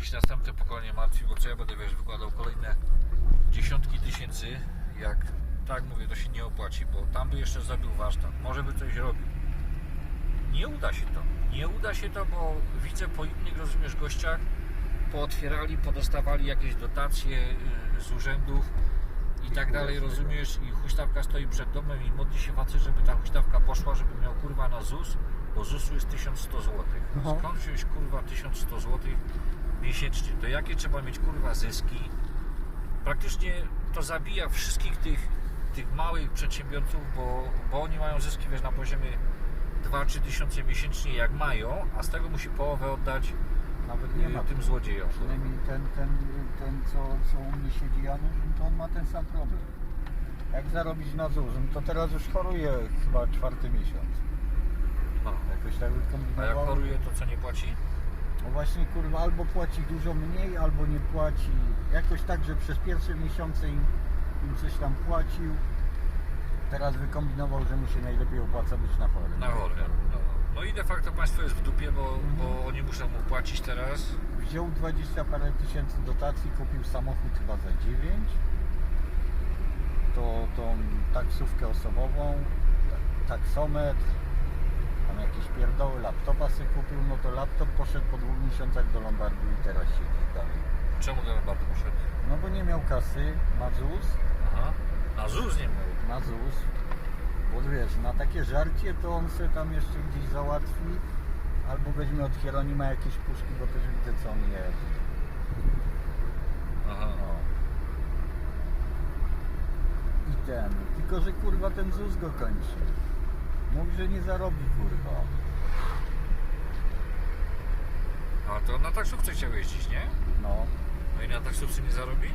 jakieś następne pokolenie martwi, bo co ja będę, wiesz, wykładał kolejne dziesiątki tysięcy, jak tak mówię, to się nie opłaci, bo tam by jeszcze zrobił warsztat, może by coś robił. Nie uda się to. Nie uda się to, bo widzę po innych, rozumiesz, gościach, pootwierali, podostawali jakieś dotacje y, z urzędów i tak dalej, rozumiesz, i huśtawka stoi przed domem i modli się facet, żeby ta huśtawka poszła, żeby miał kurwa na ZUS, bo ZUS-u jest 1100 zł. No. Skąd wziąć kurwa 1100 zł miesięcznie? To jakie trzeba mieć kurwa zyski? Praktycznie to zabija wszystkich tych, tych małych przedsiębiorców, bo, bo oni mają zyski wiesz, na poziomie 2-3 tysiące miesięcznie jak mają, a z tego musi połowę oddać Nawet nie y, ma. tym złodziejom. Przynajmniej ten, ten, ten co, co u mnie siedzi Janusz, no to on ma ten sam problem. Jak zarobić na ZUS, no to teraz już choruje chyba czwarty miesiąc. No. Jakoś tak A jak wykombinował. choruje, to co nie płaci? No właśnie kurwa albo płaci dużo mniej, albo nie płaci. Jakoś tak, że przez pierwsze miesiące im, im coś tam płacił. Teraz wykombinował, że mu się najlepiej opłaca być na chorym. Na chore. No. no i de facto państwo jest w dupie, bo, bo oni muszą mu płacić teraz. Wziął 20 parę tysięcy dotacji, kupił samochód chyba za 9. To tą taksówkę osobową, taksometr, tam jakieś pierdoły, laptopa sobie kupił, no to laptop poszedł po dwóch miesiącach do Lombardu i teraz siedzi dalej. Czemu ten bardzo poszedł? No bo nie miał kasy, ma ZUS, Aha. Na ZUS nie miał. na ZUS, bo wiesz, na takie żarcie to on sobie tam jeszcze gdzieś załatwi, albo weźmie od Hieronima jakieś puszki, bo też widzę co on je. Aha. No. I ten, tylko że kurwa ten ZUS go kończy. Mówi, że nie zarobi kurwa. A to na taksówce chciał jeździć, nie? No. No i na taksówce nie zarobi?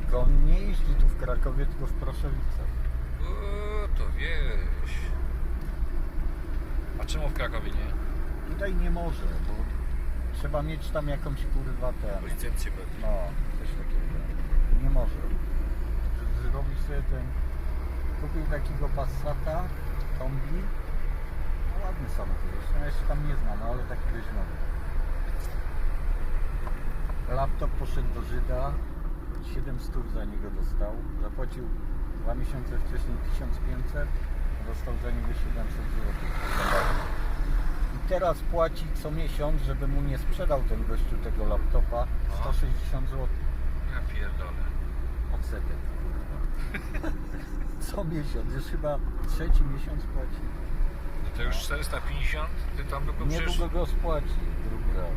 Tylko on nie jeździ tu w Krakowie, tylko w Proszowicach. O, to wieś. A czemu w Krakowie nie? Tutaj nie może, bo trzeba mieć tam jakąś kurwa ten. Licencję pewnie. No, coś takiego. Nie może. Zrobić sobie ten. Kupił takiego Passata, kombi. No, ładny samochód, zresztą ja się tam nie znam, ale taki dość nowy. Laptop poszedł do Żyda, 700 za niego dostał. Zapłacił dwa miesiące wcześniej 1500, dostał za niego 700 zł. I teraz płaci co miesiąc, żeby mu nie sprzedał ten gościu tego laptopa, Aha. 160 zł Ja pierdolę. odsetek. Co miesiąc, już chyba trzeci miesiąc płaci. No to już 450, ty tam by go przecież... Niedługo go spłaci, drugi raz.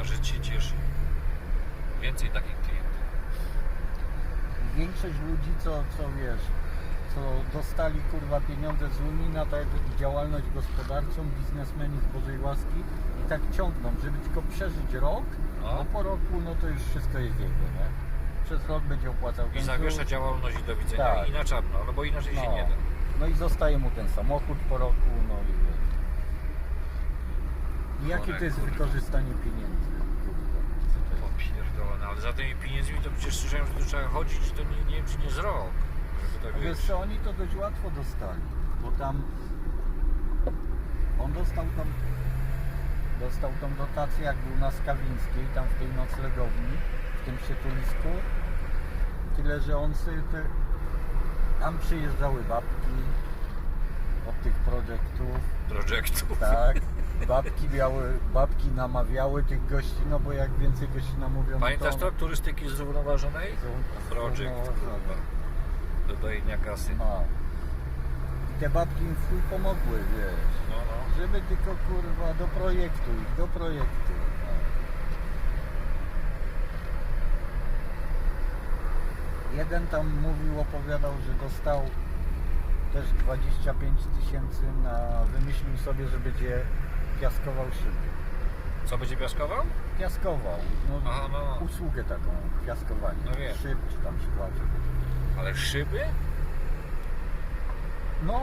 A życie cię cieszy. Więcej takich klientów. Większość ludzi, co, co wiesz, co dostali kurwa pieniądze z Unii na tak działalność gospodarczą, biznesmeni z Bożej łaski i tak ciągną, żeby tylko przeżyć rok, No. bo po roku no to już wszystko jest jego, nie? Będzie opłacał I ten zawiesza działalność i do widzenia Tak. i na czarno, no bo inaczej się nie da. No i zostaje mu ten samochód po roku, no i wiesz. I jakie to jest wykorzystanie pieniędzy? Popierdolone, ale za tymi pieniędzmi to przecież słyszałem, że tu trzeba chodzić, to nie, nie wiem czy nie z rok. Żeby tak wiesz wiesz. co, oni to dość łatwo dostali, bo tam on dostał tą dostał tą dotację jak był na Skawińskiej, tam w tej noclegowni, w tym siedlisku. Tyle, że on sobie te, tam przyjeżdżały babki od tych projektów, Projektów. tak. Babki miały, babki namawiały tych gości, no bo jak więcej gości namówią, Pamiętasz to... to? Turystyki zrównoważonej? Zró- Project, zrównoważone. kurwa. Do dojenia kasy. No. I te babki im w chuj pomogły, wiesz. No, no. Żeby tylko kurwa do projektu ich, do projektu. No. Jeden tam mówił, opowiadał, że dostał też 25 tysięcy na wymyślił sobie, że będzie piaskował szyby. Co będzie piaskował? Piaskował, no, Aha, no, usługę taką, piaskowanie, No wiem. szyb czy tam szkła. czy- Ale szyby? No,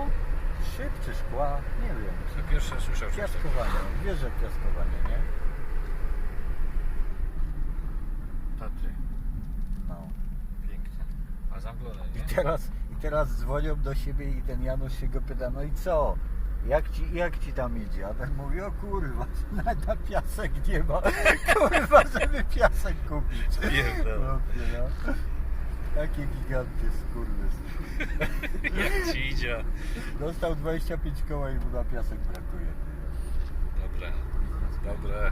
szyb czy szkła, nie wiem. To pierwsze czymś takim. Piaskowanie, wierzę w piaskowanie, nie? I nie? teraz, I teraz dzwonią do siebie i ten Janusz się go pyta, no i co? jak ci, jak ci tam idzie? A ten mówi, o kurwa, na, na piasek nie ma. Kurwa, żeby piasek kupić. Pierdolę. Chłopie, no. Takie giganty skurwys. Jak ci idzie? Dostał 25 koła i mu na piasek brakuje. Dobre, dobre.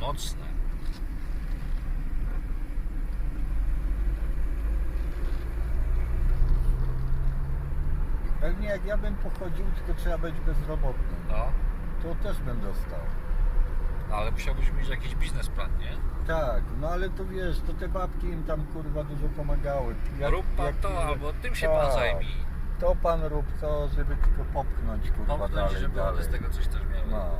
Mocne. Pewnie jak ja bym pochodził, tylko trzeba być bezrobotnym. No, To też bym dostał. ale musiałbyś mieć jakiś biznesplan, nie? Tak, no ale to wiesz, to te babki im tam kurwa dużo pomagały. Jak- Rób pan jak- to, albo tym się pan Tak. zajmij. To pan rób to, żeby tylko popchnąć kurwa Pomknąć, dalej, żeby one dalej. z tego coś też miały. No.